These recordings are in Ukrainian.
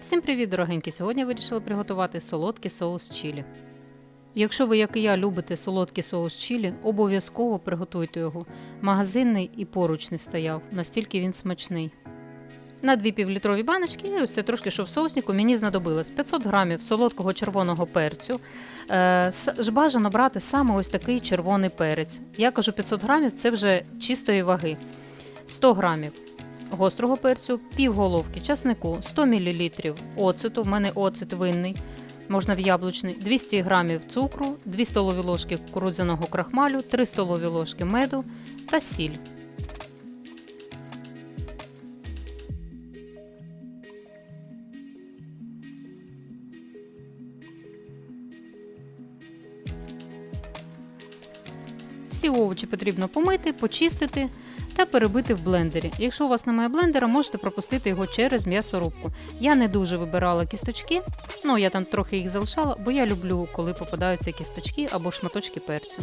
Всім привіт, дорогенькі! Сьогодні вирішила приготувати солодкий соус чілі. Якщо ви, як і я, любите солодкий соус чілі, обов'язково приготуйте його. Магазинний і поруч не стояв, настільки він смачний. На дві півлітрові баночки, і ось це трошки, що в соуснику, мені знадобилось 500 грамів солодкого червоного перцю. Е, ж бажано брати саме ось такий червоний перець. Я кажу 500 грамів, це вже чистої ваги. 100 грамів гострого перцю, пів головки часнику, 100 мл оцету, в мене оцет винний, можна в яблучний, 200 грамів цукру, 2 столові ложки кукурудзяного крахмалю, 3 столові ложки меду та сіль. Всі овочі потрібно помити, почистити та перебити в блендері. Якщо у вас немає блендера, можете пропустити його через м'ясорубку. Я не дуже вибирала кісточки, ну я там трохи їх залишала, бо я люблю, коли попадаються кісточки або шматочки перцю.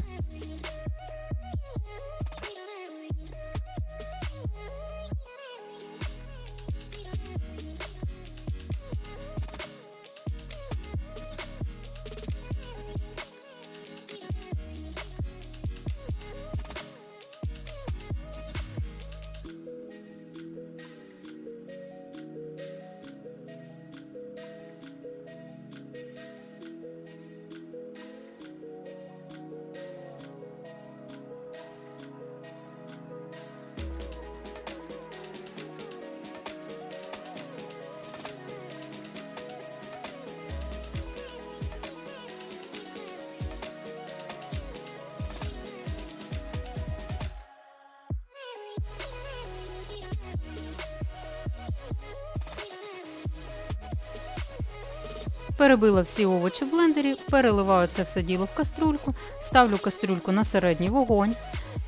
Перебила всі овочі в блендері, переливаю це все діло в каструльку, ставлю кастрюльку на середній вогонь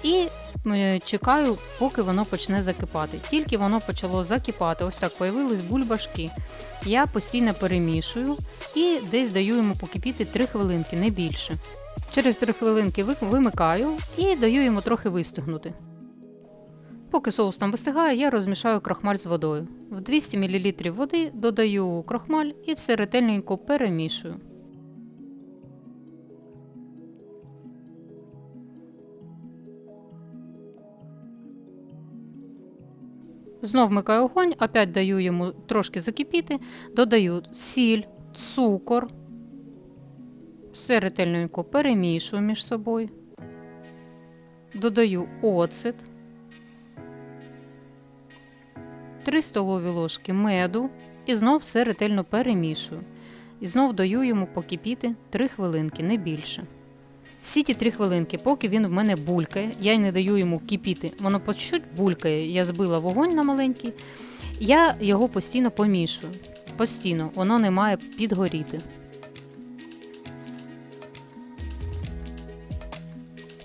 і е, чекаю, поки воно почне закипати. Тільки воно почало закипати, ось так появились бульбашки. Я постійно перемішую і десь даю йому покипіти 3 хвилинки, не більше. Через 3 хвилинки вимикаю і даю йому трохи вистигнути. Поки соус там вистигає, я розмішаю крахмаль з водою. В 200 мл води додаю крахмаль і все ретельненько перемішую. Знов вмикаю огонь, опять даю йому трошки закипіти, додаю сіль, цукор. Все ретельненько перемішую між собою. Додаю оцет. 3 столові ложки меду і знов все ретельно перемішую. І знов даю йому покипіти 3 хвилинки, не більше. Всі ті 3 хвилинки, поки він в мене булькає, я й не даю йому кипіти, воно по чуть булькає, я збила вогонь на маленький, я його постійно помішую. Постійно, воно не має підгоріти.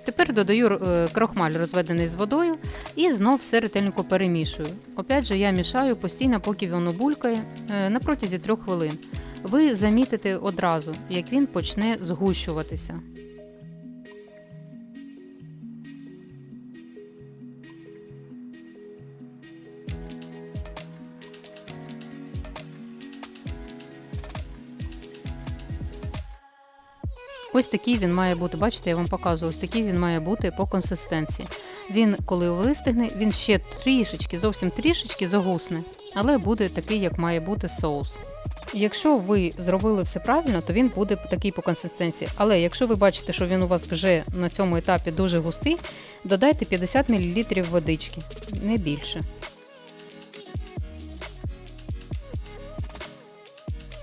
Тепер додаю е, крохмаль розведений з водою і знов все ретельненько перемішую. Опять же, я мішаю постійно, поки воно булькає е, на протязі трьох хвилин. Ви замітите одразу, як він почне згущуватися. Ось такий він має бути. Бачите, я вам показую, ось такий він має бути по консистенції. Він, коли вистигне, він ще трішечки, зовсім трішечки загусне, але буде такий, як має бути соус. Якщо ви зробили все правильно, то він буде такий по консистенції. Але якщо ви бачите, що він у вас вже на цьому етапі дуже густий, додайте 50 мл водички, не більше.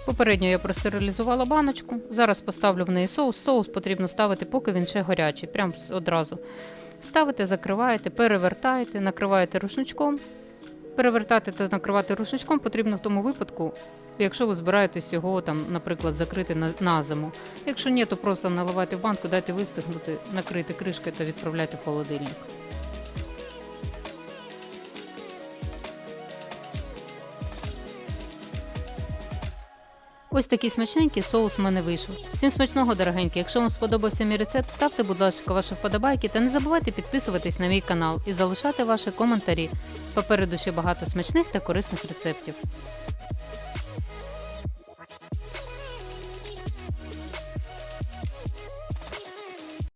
Попередньо я простерилізувала баночку. Зараз поставлю в неї соус. Соус потрібно ставити, поки він ще гарячий, прям одразу. Ставите, закриваєте, перевертаєте, накриваєте рушничком. Перевертати та накривати рушничком потрібно в тому випадку, якщо ви збираєтесь його там, наприклад, закрити на, на зиму. Якщо ні, то просто наливайте в банку, дайте вистигнути, накрити кришкою та відправляйте в холодильник. Ось такий смачненький соус у мене вийшов. Всім смачного, дорогенькі. Якщо вам сподобався мій рецепт, ставте, будь ласка, ваші вподобайки та не забувайте підписуватись на мій канал і залишати ваші коментарі. Попереду ще багато смачних та корисних рецептів.